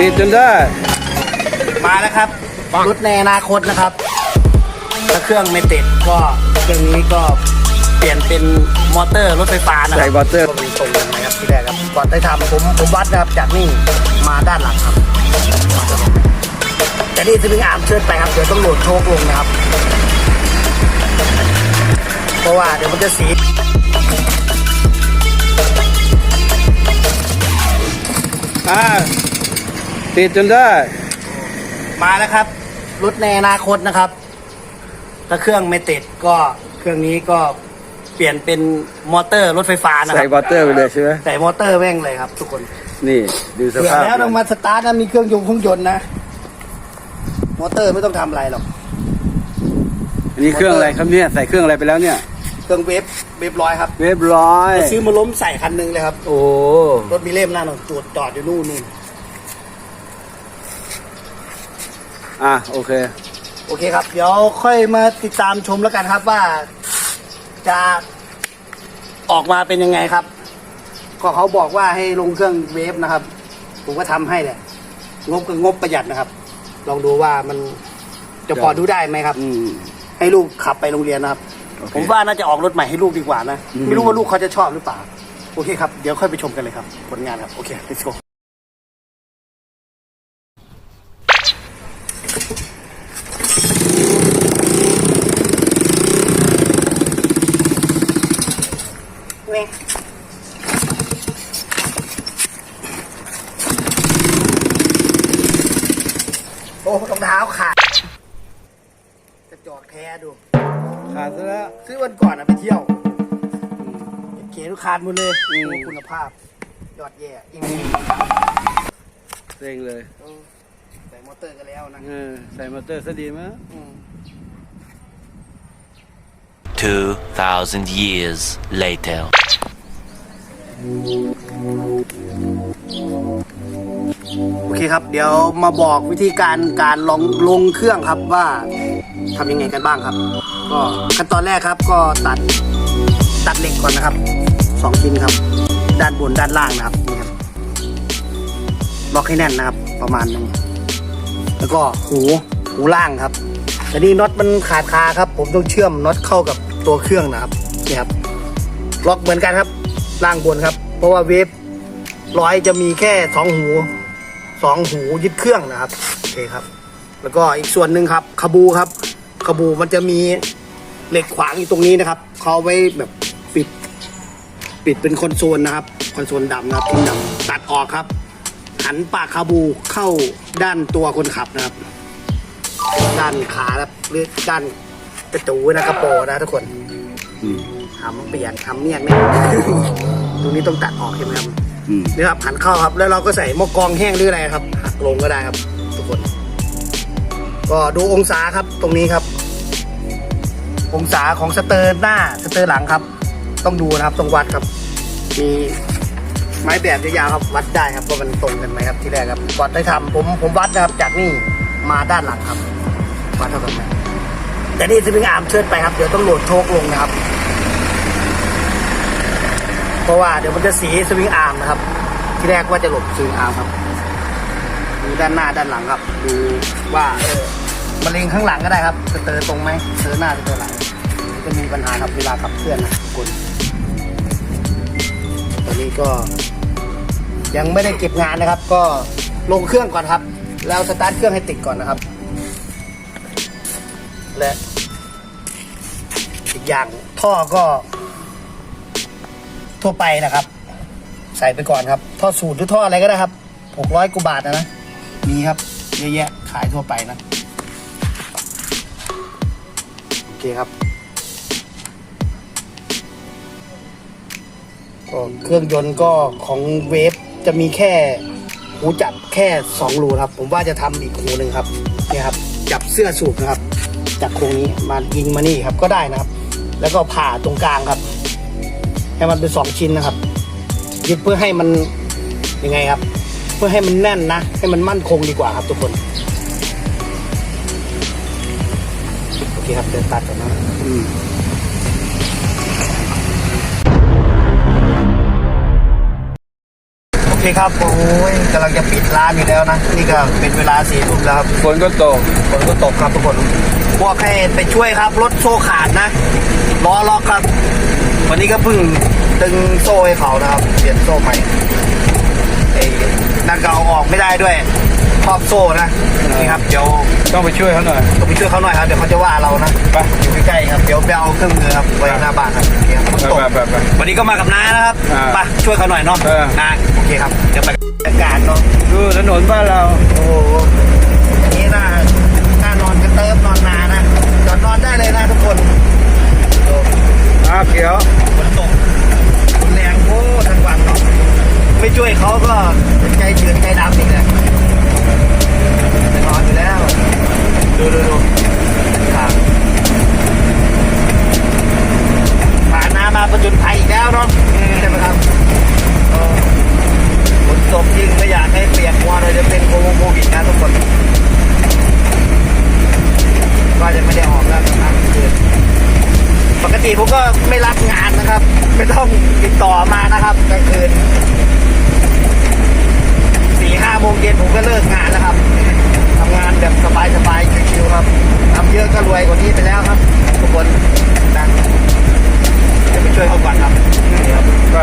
ติดจนได้ มาแล้วครับรถในอนาคตนะครับ ถ้าเครื่องไม่ติดก็เครื่องนี้ก็เปลี่ยนเป็นมอเตอร์รถไฟฟ้านะคใส่รับบอเตอร์ ก็มีตรงกันนะครับที่แรกครับก่อนได้ทำผมผมวัดนะครับจากนี่มาด้านหลังครับแต่นี่สวิงอาร์มเชิดไปครับเดี๋ยวต้องโหลดโชคลงนะครับ เพราะว่าเดี๋ยวมันจะสีอ่า ติดจนได้ มาแล้วครับ รถในอนาคตนะครับ ถ้าเครื่องไม่ติดก็เครื่องนี้ก็เปลี่ยนเป็นมอเตอร์รถไฟฟ้านะคใส่รับบอเตอร์ไปเลยใช่ไหมใส่มอเตอร์แม่งเลยครับ ทุกคนนี่ดูสเผื่อภาพแล้วต้องมาสตาร์ทนะมีเครื่องยนต์เครื่องยนต์นะ มอเตอร์ไม่ต้องทำอะไรหรอก อันนี้เครื่องอะไรครับเนี่ยใส่เครื่องอะไรไปแล้วเนี่ย เครื่องเวฟเวฟร้อยครับ เรียบร้อย ซื้อมาล้มใส่คันหนึงเลยครับ โอ้รถมีเล่มหน้าหนอยตรวจจอดอยู่นู่นนู่น อะโอเค โอเคครับ เดี๋ยวค่อยมาติดตามชมแล้วกันครับว่าจะออกมาเป็นยังไงครับ ก็เขาบอกว่าให้ลงเครื่องเวฟนะครับ ผมก็ทำให้แหละงบก็งบประหยัดนะครับ ลองดูว่ามันจะพอดูได้ไหมครับ อืม ให้ลูกขับไปโรงเรียนนะครับ โอเค ผมว่าน่าจะออกรถใหม่ให้ลูกดีกว่านะอืมไม่รู้ว่าลูกเขาจะชอบหรือเปล่า โอเคครับ เดี๋ยวค่อยไปชมกันเลยครับ ผลงานครับ โอเค let's go นี่โอ้รองเท้าขาดกระจอกแท้ดู ขาดซะแล้ว ซื้อวันก่อนอะไปเที่ยวเก๋ลูกคาดหมดเลยอืมโอ้คุณภาพ ยอดแย่จริงเซ็งเลยๆเออใส่มอเตอร์กันแล้วนะ เออใส่มอเตอร์ซะดีมั้ยอืม 2,000 years later. โอเคครับ เดี๋ยวมาบอกวิธีการการลองลงเครื่องครับว่าทำยังไงกันบ้างครับ ก็ขั้นตอนแรกครับก็ตัดตัดเหล็กก่อนนะครับสองชิ้นครับ ด้านบนด้านล่างนะครับนี่ครับล็อกให้แน่นนะครับ ประมาณนึงแล้วก็หูหูล่างครับแต่นี่น็อตมันขาดคาครับ ผมต้องเชื่อมน็อตเข้ากับ ตัวเครื่องนะครับนี่ครับล็อกเหมือนกันครับล่างบนครับ เพราะว่าเวฟร้อยจะมีแค่สองหูสองหูยึดเครื่องนะครับโอเคครับ แล้วก็อีกส่วนหนึ่งครับคาบูครับคาบูมันจะมีเหล็กขวางอยู่ตรงนี้นะครับเขาเอาไว้แบบปิดปิดเป็นคอนโซลนะครับคอนโซลดำนะครับทิ้งดำตัดออกครับ หันปากคาบูเข้าด้านตัวคนขับนะครับ ด้านขาครับหรือด้าน กระจูนะกระโปรงนะทุกคนอืมทำเปลี่ยนทำเนี่ยไม่ตรงนี้ต้องตัดออกใช่ไหมครับอืมนี่ครับหันเข้าครับ แล้วเราก็ใส่หม้อกรองแห้งหรืออะไรครับหักลงก็ได้ครับ ทุกคน ก็ดูองศาครับ ตรงนี้ครับ องศาของสเตอร์หน้าสเตอร์หลังครับ ต้องดูนะครับต้องวัดครับ มีไม้แบบยาวๆครับ วัดได้ครับว่ามันตรงกันไหมครับที่แรกครับก่อนได้ทำผมผมวัดนะครับ จากนี่มาด้านหลังครับวัดเท่ากันไหม แต่นี่สวิงอาร์มเชิดไปครับ เดี๋ยวต้องโหลดโชคลงนะครับ เพราะว่าเดี๋ยวมันจะสีสวิงอาร์มนะครับ ที่แรกว่าจะหลบสวิงอาร์มครับดูด้านหน้าด้านหลังครับ ดูว่าเออมะเร็งข้างหลังก็ได้ครับสเตอร์ตรงไหมสเตอร์หน้าสเตอร์หลังจะมีปัญหาครับเวลาขับเคลื่อนนะทุกคนตอนนี้ก็ยังไม่ได้เก็บงานนะครับ ก็ลงเครื่องก่อนครับ แล้วสตาร์ทเครื่องให้ติดก่อนนะครับ และอีกอย่างท่อก็ทั่วไปนะครับ ใส่ไปก่อนครับ ท่อสูตรหรือท่ออะไรก็ได้ครับหกร้อยกว่าบาทนะนะ มีครับเยอะแยะขายทั่วไปนะ โอเคครับก็เครื่องยนต์ก็ของเวฟจะมีแค่หูจับแค่สองรูครับ ผมว่าจะทำอีกหูหนึ่งครับนี่ครับ จับเสื้อสูบนะครับ จากโครงนี้มายิงมานี่ครับก็ได้นะครับ แล้วก็ผ่าตรงกลางครับ ให้มันเป็นสองชิ้นนะครับยึดเพื่อให้มันยังไงครับ เพื่อให้มันแน่นนะ ให้มันมั่นคงดีกว่าครับทุกคนโอเคครับเดินตัดก่อนนะอืมโอเคครับ โอ้ยกำลังจะปิดร้านอยู่แล้วนะ นี่ก็เป็นเวลาสี่ทุ่มแล้วครับฝนก็ตกฝนก็ตกครับทุกคน พวกให้ไปช่วยครับ รถโซ่ขาดนะล้อล็อกครับ วันนี้ก็เพิ่งตึงโซ่ให้เขานะครับ เปลี่ยนโซ่ใหม่ไอ้นั่นก็เอาออกไม่ได้ด้วยครอบโซ่นะนี่ครับเดี๋ยวต้องไปช่วยเขาหน่อยต้องไปช่วยเขาหน่อยครับเดี๋ยวเขาจะว่าเรานะไปอยู่ใกล้ๆครับเดี๋ยวไปเอาเครื่องมือครับไว้หน้าบ้านครับโอเคครับฝนตกไปไปไปวันนี้ก็มากับน้านะครับอ่าไปช่วยเขาหน่อยเนาะเออนะโอเคครับเดี๋ยวไปอากาศเนาะดูถนนบ้านเราโอ้โหอันนี้น่าน่านอนกระเติบนอนนา นะจอดนอนได้เลยนะทุกคนดูอ้าวเขียวฝนตกฝนแรงโอ้ทั้งวันเนาะไม่ช่วยเขาก็ใจจืดใจดำอีกแหละนอนอยู่แล้ว ดูดูดูครับผ่านน้ำมาประจุนภัยอีกแล้วเนาะใช่ไหมครับเออฝนตกจริงไม่อยากให้เปียกมัวเลยจะเป็นโควิดนะทุกคน ว่าจะไม่ได้ออกแล้วนะครับคืนปกติผมก็ไม่รับงานนะครับ ไม่ ติดต่อมานะครับกลางคืนสี่ห้าโมงเย็นผมก็เลิกงานแล้วครับทำงานแบบสบายๆชิวๆครับทำเยอะก็รวยกว่านี้ไปแล้วครับ ทุกคนนะจะไปช่วยเขาก่อนครับนี่ครับก็